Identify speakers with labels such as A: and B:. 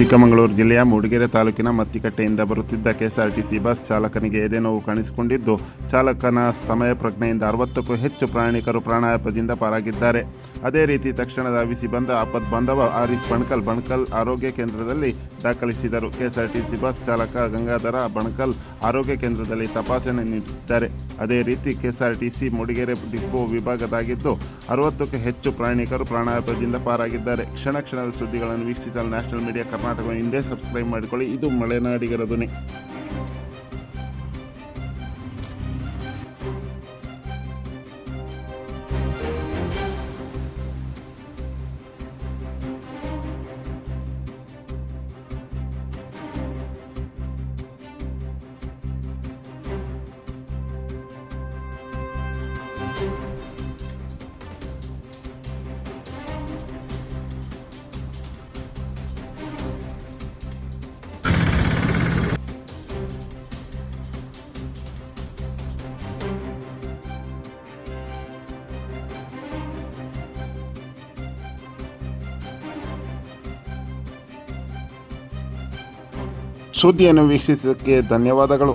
A: ಚಿಕ್ಕಮಗಳೂರು ಜಿಲ್ಲೆಯ ಮೂಡಿಗೆರೆ ತಾಲೂಕಿನ ಮತ್ತಿಕಟ್ಟೆಯಿಂದ ಬರುತ್ತಿದ್ದ ಕೆಎಸ್ಆರ್ಟಿಸಿ ಬಸ್ ಚಾಲಕನಿಗೆ ಎದೆ ನೋವು ಕಾಣಿಸಿಕೊಂಡಿದ್ದು, ಚಾಲಕನ ಸಮಯ ಪ್ರಜ್ಞೆಯಿಂದ ಅರವತ್ತಕ್ಕೂ ಹೆಚ್ಚು ಪ್ರಯಾಣಿಕರು ಪ್ರಾಣಾಯಾಮದಿಂದ ಪಾರಾಗಿದ್ದಾರೆ. ಅದೇ ರೀತಿ ತಕ್ಷಣ ಧಾವಿಸಿ ಬಂದ ಆಪತ್ ಬಾಂಧವ ಆರಿಫ್ ಬಣ್ಕಲ್. ಬಣ್ಕಲ್ ಆರೋಗ್ಯ ಕೇಂದ್ರದಲ್ಲಿ ದಾಖಲಿಸಿದರು. ಕೆಎಸ್ಆರ್ಟಿಸಿ ಬಸ್ ಚಾಲಕ ಗಂಗಾಧರ ಬಣಕಲ್ ಆರೋಗ್ಯ ಕೇಂದ್ರದಲ್ಲಿ ತಪಾಸಣೆ ನೀಡುತ್ತಿದ್ದಾರೆ ಅದೇ ರೀತಿ ಕೆಎಸ್ಆರ್ಟಿಸಿ ಮೂಡಿಗೆರೆ ಡಿಪೋ ವಿಭಾಗದಾಗಿದ್ದು, ಅರವತ್ತಕ್ಕೂ ಹೆಚ್ಚು ಪ್ರಯಾಣಿಕರು ಪ್ರಾಣಾಪಾಯದಿಂದ ಪಾರಾಗಿದ್ದಾರೆ. ಕ್ಷಣ ಕ್ಷಣದ ಸುದ್ದಿಗಳನ್ನು ವೀಕ್ಷಿಸಲು ನ್ಯಾಷನಲ್ ಮೀಡಿಯಾ ಕರ್ನಾಟಕ ಹಿಂದೆ ಸಬ್ಸ್ಕ್ರೈಬ್ ಮಾಡಿಕೊಳ್ಳಿ. ಇದು ಮಲೆನಾಡಿಗರ ಧ್ವನಿ. ಸುದ್ದಿಯನ್ನು ವೀಕ್ಷಿಸಿದ್ದಕ್ಕೆ ಧನ್ಯವಾದಗಳು.